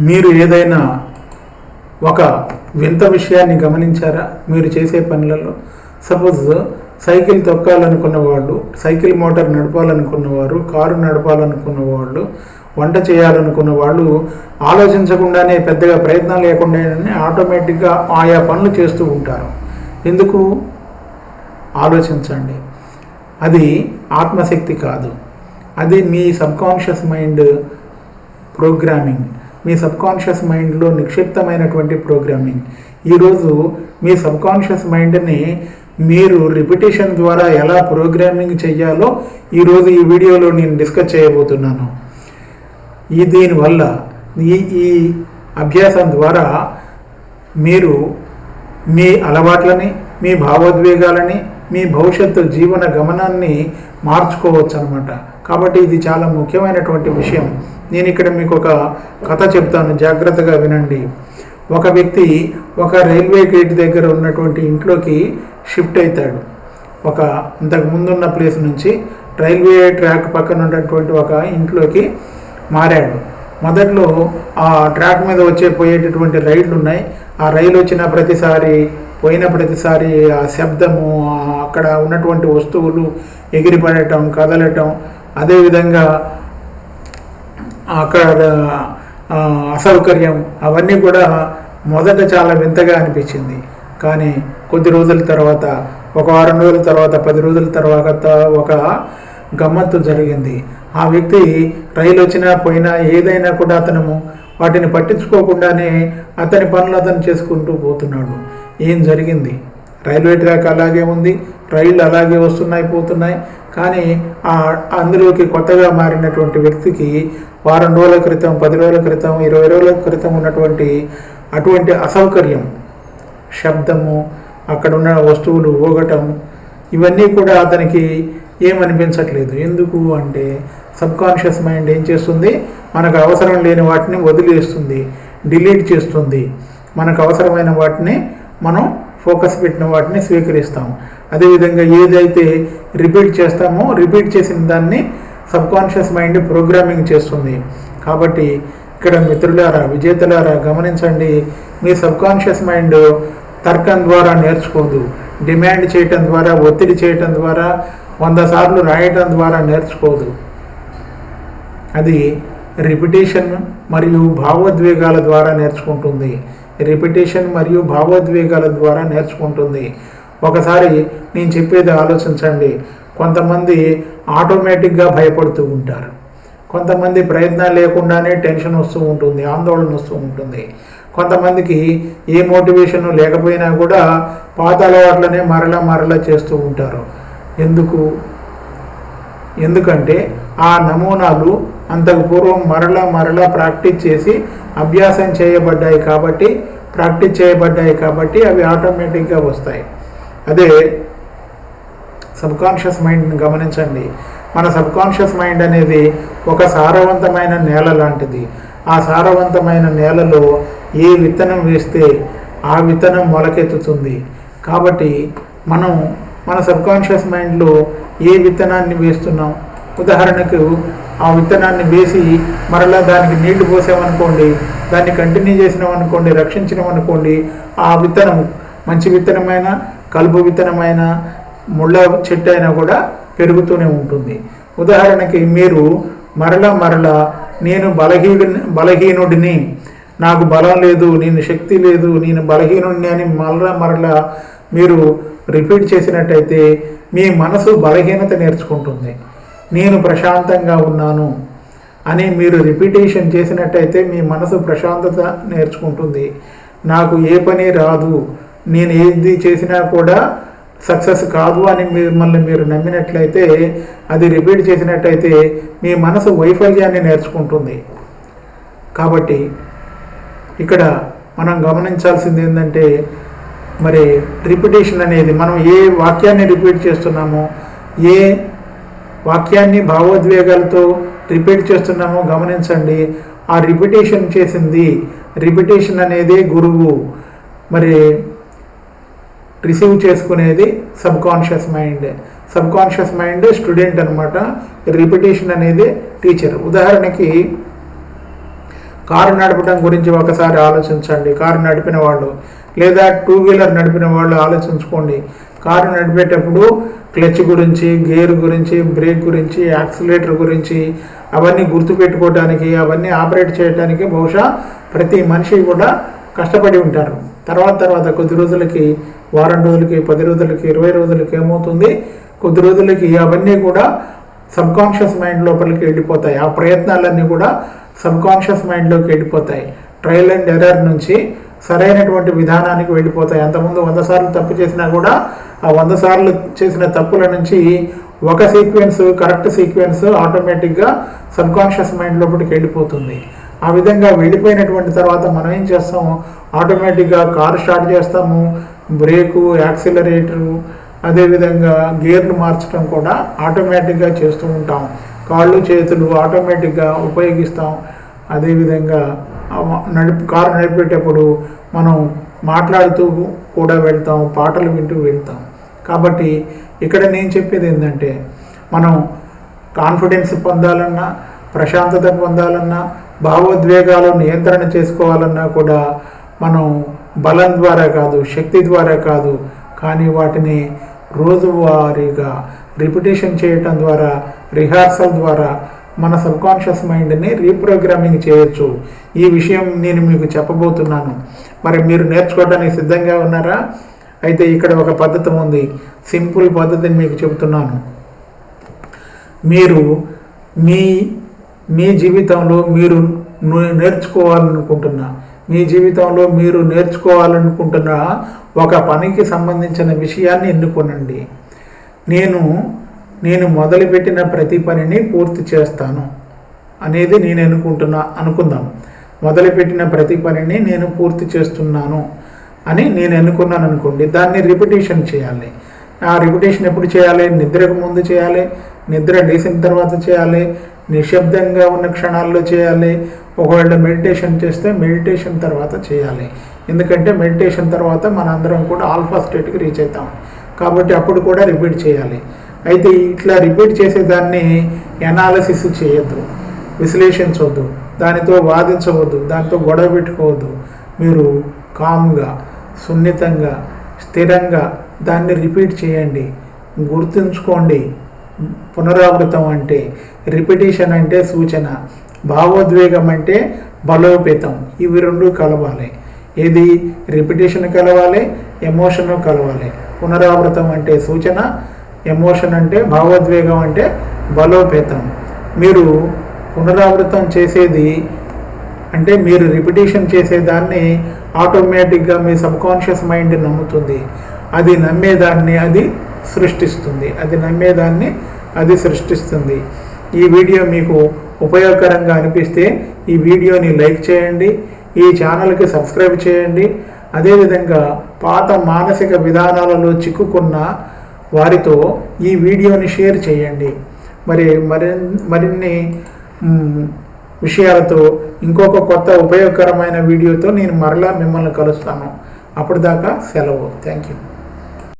మీరు ఏదైనా ఒక వింత విషయాన్ని గమనించారా? మీరు చేసే పనులలో? సపోజ్ సైకిల్ తొక్కాలనుకున్న వాళ్ళు సైకిల్ మోటార్ నడపాలనుకున్నవారు కారు నడపాలనుకున్న వాళ్ళు వంట చేయాలనుకున్న వాళ్ళు ఆలోచించకుండానే పెద్దగా ప్రయత్నం లేకుండానే ఆటోమేటిక్గా ఆయా పనులు చేస్తూ ఉంటారు. ఎందుకు? ఆలోచించండి. అది ఆత్మశక్తి కాదు. అది మీ సబ్కాన్షియస్ మైండ్ ప్రోగ్రామింగ్. మీ సబ్కాన్షియస్ మైండ్లో నిక్షిప్తమైనటువంటి ప్రోగ్రామింగ్. ఈరోజు మీ సబ్కాన్షియస్ మైండ్ని మీరు రిపిటేషన్ ద్వారా ఎలా ప్రోగ్రామింగ్ చేయాలో ఈరోజు ఈ వీడియోలో నేను డిస్కస్ చేయబోతున్నాను. ఈ దీనివల్ల ఈ ఈ అభ్యాసం ద్వారా మీరు మీ అలవాట్లని మీ భావోద్వేగాలని మీ భవిష్యత్తు జీవన గమనాన్ని మార్చుకోవచ్చు అనమాట కాబట్టి ఇది చాలా ముఖ్యమైనటువంటి విషయం. నేను ఇక్కడ మీకు ఒక కథ చెప్తాను. జాగ్రత్తగా వినండి. ఒక వ్యక్తి ఒక రైల్వే గేట్ దగ్గర ఉన్నటువంటి ఇంట్లోకి షిఫ్ట్ అవుతాడు. ఒక ఇంతకు ముందున్న ప్లేస్ నుంచి రైల్వే ట్రాక్ పక్కన ఉన్నటువంటి ఒక ఇంట్లోకి మారాడు. మొదట్లో ఆ ట్రాక్ మీద వచ్చే పోయేటటువంటి రైళ్ళు ఉన్నాయి. ఆ రైలు వచ్చిన ప్రతిసారి పోయిన ప్రతిసారి ఆ శబ్దము అక్కడ ఉన్నటువంటి వస్తువులు ఎగిరిపడటం కదలటం అదేవిధంగా అక్కడ అసౌకర్యం అవన్నీ కూడా మొదట చాలా వింతగా అనిపించింది. కానీ కొద్ది రోజుల తర్వాత ఒక వారం రోజుల తర్వాత పది రోజుల తర్వాత ఒక గమ్మత్తు జరిగింది. ఆ వ్యక్తి రైలు వచ్చినా పోయినా ఏదైనా కూడా అతను వాటిని పట్టించుకోకుండానే అతని పనులు అతను చేసుకుంటూ పోతున్నాడు. ఏం జరిగింది? రైల్వే ట్రాక్ అలాగే ఉంది. రైళ్ళు అలాగే వస్తున్నాయి పోతున్నాయి. కానీ అందులోకి కొత్తగా మారినటువంటి వ్యక్తికి వారం రోజుల క్రితం పది రోజుల క్రితం ఇరవై రోజుల క్రితం ఉన్నటువంటి అటువంటి అసౌకర్యం శబ్దము అక్కడ ఉన్న వస్తువులు ఊగటం ఇవన్నీ కూడా అతనికి ఏమనిపించట్లేదు. ఎందుకు అంటే సబ్కాన్షియస్ మైండ్ ఏం చేస్తుంది? మనకు అవసరం లేని వాటిని వదిలేస్తుంది డిలీట్ చేస్తుంది. మనకు అవసరమైన వాటిని మనం ఫోకస్ పెట్టిన వాటిని స్వీకరిస్తాం. అదేవిధంగా ఏదైతే రిపీట్ చేస్తామో రిపీట్ చేసిన దాన్ని సబ్కాన్షియస్ మైండ్ ప్రోగ్రామింగ్ చేస్తుంది. కాబట్టి ఇక్కడ మిత్రులారా విజేతలారా గమనించండి మీ సబ్కాన్షియస్ మైండ్ తర్కం ద్వారా నేర్చుకోదు. డిమాండ్ చేయటం ద్వారా ఒత్తిడి చేయటం ద్వారా వంద సార్లు రాయటం ద్వారా నేర్చుకోదు. అది రిపిటేషన్ మరియు భావోద్వేగాల ద్వారా నేర్చుకుంటుంది. రిపిటేషన్ మరియు భావోద్వేగాల ద్వారా నేర్చుకుంటుంది. ఒకసారి నేను చెప్పేది ఆలోచించండి. కొంతమంది ఆటోమేటిక్గా భయపడుతూ ఉంటారు. కొంతమంది ప్రయత్నం లేకుండానే టెన్షన్ వస్తూ ఉంటుంది ఆందోళన వస్తూ ఉంటుంది. కొంతమందికి ఏ మోటివేషన్ లేకపోయినా కూడా పాత అలవాట్లనే మరలా మరలా చేస్తూ ఉంటారు. ఎందుకు? ఎందుకంటే ఆ నమూనాలు అంతకు పూర్వం మరలా మరలా ప్రాక్టీస్ చేసి అభ్యాసం చేయబడ్డాయి కాబట్టి ప్రాక్టీస్ చేయబడ్డాయి కాబట్టి అవి ఆటోమేటిక్గా వస్తాయి. అదే సబ్కాన్షియస్ మైండ్ని గమనించండి. మన సబ్కాన్షియస్ మైండ్ అనేది ఒక సారవంతమైన నేల లాంటిది. ఆ సారవంతమైన నేలలో ఏ విత్తనం వేస్తే ఆ విత్తనం మొలకెత్తుతుంది. కాబట్టి మనం మన సబ్కాన్షియస్ మైండ్లో ఏ విత్తనాన్ని వేస్తున్నాం? ఉదాహరణకు ఆ విత్తనాన్ని వేసి మరలా దానికి నీళ్ళు పోసామనుకోండి దాన్ని కంటిన్యూ చేసినామనుకోండి రక్షించినామనుకోండి ఆ విత్తనం మంచి విత్తనమైన కలుపు విత్తనమైన ముళ్ళ చెట్టు అయినా కూడా పెరుగుతూనే ఉంటుంది. ఉదాహరణకి మీరు మరలా మరలా నేను బలహీను బలహీనుడిని నాకు బలం లేదు నేను శక్తి లేదు నేను బలహీనుడిని అని మరల మరలా మీరు రిపీట్ చేసినట్టయితే మీ మనసు బలహీనత నేర్చుకుంటుంది. నేను ప్రశాంతంగా ఉన్నాను అని మీరు రిపీటేషన్ చేసినట్టయితే మీ మనసు ప్రశాంతత నేర్చుకుంటుంది. నాకు ఏ పని రాదు నేను ఏది చేసినా కూడా సక్సెస్ కాదు అని మిమ్మల్ని మీరు నమ్మినట్లయితే అది రిపీట్ చేసినట్టయితే మీ మనసు వైఫల్యాన్ని నేర్చుకుంటుంది. కాబట్టి ఇక్కడ మనం గమనించాల్సింది ఏంటంటే మరి రిపిటేషన్ అనేది మనం ఏ వాక్యాన్ని రిపీట్ చేస్తున్నామో ఏ వాక్యాన్ని భావోద్వేగాలతో రిపీట్ చేస్తున్నామో గమనించండి. ఆ రిపిటేషన్ చేసింది రిపిటేషన్ అనేది గురువు. మరి రిసీవ్ చేసుకునేది subconscious mind. Subconscious mind student అనమాట రిపిటేషన్ అనేది టీచర్. ఉదాహరణకి కారు నడపడం గురించి ఒకసారి ఆలోచించండి. కారు నడిపిన వాళ్ళు లేదా టూ వీలర్ నడిపిన వాళ్ళు ఆలోచించుకోండి. కారు నడిపేటప్పుడు క్లచ్ గురించి గేర్ గురించి బ్రేక్ గురించి యాక్సిలేటర్ గురించి అవన్నీ గుర్తుపెట్టుకోవడానికి అవన్నీ ఆపరేట్ చేయడానికి బహుశా ప్రతి మనిషి కూడా కష్టపడి ఉంటారు. తర్వాత తర్వాత కొద్ది రోజులకి వారం రోజులకి పది రోజులకి ఇరవై రోజులకి ఏమవుతుంది? కొద్ది రోజులకి అవన్నీ కూడా సబ్కాన్షియస్ మైండ్ లోపలికి వెళ్ళిపోతాయి. ఆ ప్రయత్నాలన్నీ కూడా సబ్కాన్షియస్ మైండ్లోకి వెళ్ళిపోతాయి. ట్రయల్ అండ్ ఎర్రర్ నుంచి సరైనటువంటి విధానానికి వెళ్ళిపోతాయి. అంతకుముందు వంద సార్లు తప్పు చేసినా కూడా ఆ వంద సార్లు చేసిన తప్పుల నుంచి ఒక సీక్వెన్స్ కరెక్ట్ సీక్వెన్స్ ఆటోమేటిక్గా సబ్కాన్షియస్ మైండ్ లోపలికి వెళ్ళిపోతుంది. ఆ విధంగా వెళ్ళిపోయినటువంటి తర్వాత మనం ఏం చేస్తాము? ఆటోమేటిక్గా కారు స్టార్ట్ చేస్తాము. బ్రేకు యాక్సిలరేటరు అదేవిధంగా గేర్లు మార్చడం కూడా ఆటోమేటిక్గా చేస్తూ ఉంటాం. కాళ్ళు చేతులు ఆటోమేటిక్గా ఉపయోగిస్తాం. అదేవిధంగా నడిపి కారు నడిపేటప్పుడు మనం మాట్లాడుతూ కూడా వెళ్తాం పాటలు వింటూ వెళ్తాం. కాబట్టి ఇక్కడ నేను చెప్పేది ఏంటంటే మనం కాన్ఫిడెన్స్ పొందాలన్నా ప్రశాంతత పొందాలన్నా భావోద్వేగాలు నియంత్రణ చేసుకోవాలన్నా కూడా మనం బలం ద్వారా కాదు శక్తి ద్వారా కాదు కానీ వాటిని రోజువారీగా రిపిటేషన్ చేయటం ద్వారా రిహార్సల్ ద్వారా మన సబ్కాన్షియస్ మైండ్ని రీప్రోగ్రామింగ్ చేయొచ్చు. ఈ విషయం నేను మీకు చెప్పబోతున్నాను. మరి మీరు నేర్చుకోవడానికి సిద్ధంగా ఉన్నారా? అయితే ఇక్కడ ఒక పద్ధతి ఉంది. సింపుల్ పద్ధతిని మీకు చెబుతున్నాను. మీరు మీ మీ జీవితంలో మీరు నేర్చుకోవాలనుకుంటున్నా. మీ జీవితంలో మీరు నేర్చుకోవాలనుకుంటున్న ఒక పనికి సంబంధించిన విషయాన్ని ఎన్నుకోనండి. నేను నేను మొదలుపెట్టిన ప్రతి పనిని పూర్తి చేస్తాను అనేది నేను అనుకుంటున్నా అనుకుందాం. మొదలుపెట్టిన ప్రతి పనిని నేను పూర్తి చేస్తున్నాను అని నేను అనుకున్నాను అనుకోండి దాన్ని రిపిటేషన్ చేయాలి. ఆ రిపిటేషన్ ఎప్పుడు చేయాలి? నిద్రకు ముందు చేయాలి నిద్ర లేసిన తర్వాత చేయాలి నిశ్శబ్దంగా ఉన్న క్షణాల్లో చేయాలి ఒకవేళ మెడిటేషన్ చేస్తే మెడిటేషన్ తర్వాత చేయాలి. ఎందుకంటే మెడిటేషన్ తర్వాత మనందరం కూడా ఆల్ఫా స్టేట్కి రీచ్ అవుతాం. కాబట్టి అప్పుడు కూడా రిపీట్ చేయాలి. అయితే ఇట్లా రిపీట్ చేసేదాన్ని ఎనాలసిస్ చేయొద్దు. విశ్లేషించవద్దు దానితో వాదించవద్దు. దానితో గొడవ పెట్టుకోవద్దు. మీరు కామ్గా సున్నితంగా స్థిరంగా దాన్ని రిపీట్ చేయండి. గుర్తుంచుకోండి. పునరావృతం అంటే రిపిటేషన్ అంటే సూచన. భావోద్వేగం అంటే బలోపేతం. ఇవి రెండు కలవాలి. ఏది? రిపిటేషన్ కలవాలి ఎమోషన్ కలవాలి. పునరావృతం అంటే సూచన ఎమోషన్ అంటే భావోద్వేగం అంటే బలోపేతం. మీరు పునరావృతం చేసేది అంటే మీరు రిపిటేషన్ చేసేదాన్ని ఆటోమేటిక్గా మీ సబ్కాన్షియస్ మైండ్ నమ్ముతుంది. అది నమ్మేదాన్ని అది సృష్టిస్తుంది. అది నమ్మేదాన్ని అది సృష్టిస్తుంది. ఈ వీడియో మీకు ఉపయోగకరంగా అనిపిస్తే ఈ వీడియోని లైక్ చేయండి ఈ ఛానల్కి సబ్స్క్రైబ్ చేయండి. అదేవిధంగా పాత మానసిక విధానాలలో చిక్కుకున్న వారితో ఈ వీడియోని షేర్ చేయండి. మరి మరి మరిన్ని విషయాలతో ఇంకొక కొత్త ఉపయోగకరమైన వీడియోతో నేను మరలా మిమ్మల్ని కలుస్తాను. అప్పటిదాకా సెలవు. Thank you